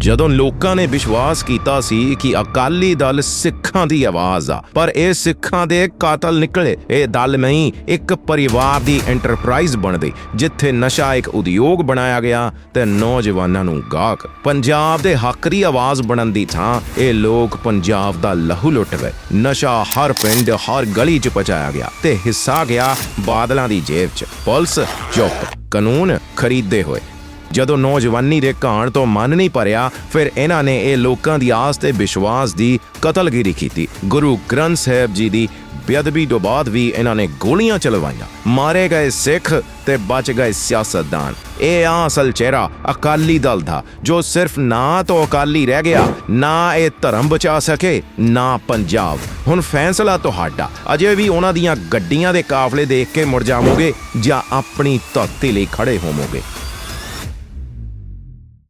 ਜਦੋਂ ਲੋਕਾਂ ਨੇ ਵਿਸ਼ਵਾਸ ਕੀਤਾ ਸੀ ਕਿ ਅਕਾਲੀ ਦਲ ਸਿੱਖਾਂ ਦੀ ਆਵਾਜ਼ ਆ, ਪਰ ਇਹ ਸਿੱਖਾਂ ਦੇ ਕਾਤਲ ਨਿਕਲੇ। ਇਹ ਦਲ ਨਹੀਂ, ਇੱਕ ਪਰਿਵਾਰ ਦੀ ਐਂਟਰਪ੍ਰਾਈਜ਼ ਬਣ ਗਈ ਜਿੱਥੇ ਨਸ਼ਾ ਇੱਕ ਉਦਯੋਗ ਬਣਾਇਆ ਗਿਆ ਤੇ ਨੌਜਵਾਨਾਂ ਨੂੰ ਗਾਹਕ। ਪੰਜਾਬ ਦੇ ਹੱਕ ਦੀ ਆਵਾਜ਼ ਬਣਨ ਦੀ ਥਾਂ, ਇਹ ਲੋਕ ਪੰਜਾਬ ਦਾ ਲਹੂ ਲੁੱਟ ਗਏ। ਨਸ਼ਾ ਹਰ ਪਿੰਡ, ਹਰ ਗਲੀ 'ਚ ਪਹੁੰਚਾਇਆ ਗਿਆ ਤੇ ਹਿੱਸਾ ਗਿਆ ਬਾਦਲਾਂ ਦੀ ਜੇਬ 'ਚ। ਪੁਲਿਸ ਚੁੱਪ, ਕਾਨੂੰਨ ਖਰੀਦੇ ਹੋਏ। ਜਦੋਂ ਨੌਜਵਾਨੀ ਦੇ ਘਾਣ ਤੋਂ ਮਨ ਨਹੀਂ ਭਰਿਆ, ਫਿਰ ਇਹਨਾਂ ਨੇ ਇਹ ਲੋਕਾਂ ਦੀ ਆਸ ਤੇ ਵਿਸ਼ਵਾਸ ਦੀ ਕਤਲਗਿਰੀ ਕੀਤੀ। ਗੁਰੂ ਗ੍ਰੰਥ ਸਾਹਿਬ ਜੀ ਦੀ ਬੇਅਦਬੀ ਤੋਂ ਬਾਅਦ ਵੀ ਇਹਨਾਂ ਨੇ ਗੋਲੀਆਂ ਚਲਵਾਈਆਂ। ਮਾਰੇ ਗਏ ਸਿੱਖ ਤੇ ਬਚ ਗਏ ਸਿਆਸਤਦਾਨ। ਇਹ ਆ ਅਸਲ ਚਿਹਰਾ ਅਕਾਲੀ ਦਲ ਦਾ, ਜੋ ਸਿਰਫ ਨਾ ਤੋਂ ਅਕਾਲੀ ਰਹਿ ਗਿਆ, ਨਾ ਇਹ ਧਰਮ ਬਚਾ ਸਕੇ, ਨਾ ਪੰਜਾਬ। ਹੁਣ ਫੈਸਲਾ ਤੁਹਾਡਾ। ਅਜੇ ਵੀ ਉਹਨਾਂ ਦੀਆਂ ਗੱਡੀਆਂ ਦੇ ਕਾਫਲੇ ਦੇਖ ਕੇ ਮੁੜ ਜਾਵੋਗੇ ਜਾਂ ਆਪਣੀ ਧਰਤੀ ਲਈ ਖੜੇ ਹੋਵੋਗੇ।